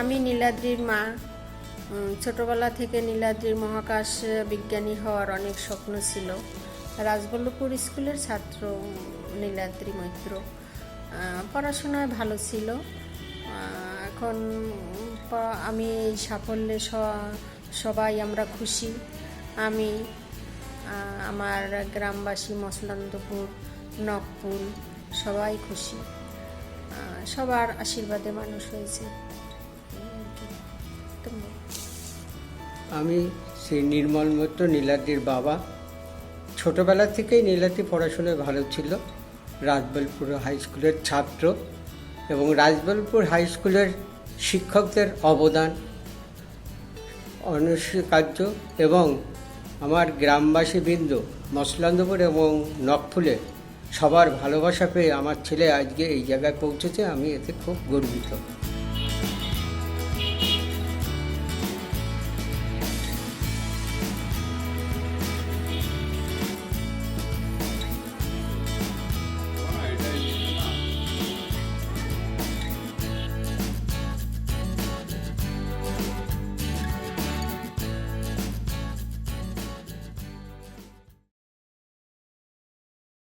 আমি নীলাদ্রির মা। ছোটবেলা থেকে নীলাদ্রির মহাকাশ বিজ্ঞানী হওয়ার অনেক স্বপ্ন ছিল। রাজবল্লভপুর স্কুলের ছাত্র নীলাদ্রি মৈত্র। পড়াশোনায় ভালো ছিল। এখন আমি এই সাফল্যে সবাই আমরা খুশি। আমি আমার গ্রামবাসী মসলন্দপুর নকপুর সবাই খুশি। সবার আশীর্বাদে মানুষ হয়েছে। আমি শ্রী নির্মল মৈত্র নীলাদ্রির বাবা। ছোটোবেলা থেকেই নীলাদ্রি পড়াশোনায় ভালো ছিল। রাজবলপুর হাই স্কুলের ছাত্র এবং রাজবলপুর হাই স্কুলের শিক্ষকদের অবদান অনস্বীকার্য এবং আমার গ্রামবাসী বৃন্দ মসলান্দপুর এবং নকফুলে সবার ভালোবাসা পেয়ে আমার ছেলে আজকে এই জায়গায় পৌঁছেছে। আমি এতে খুব গর্বিত।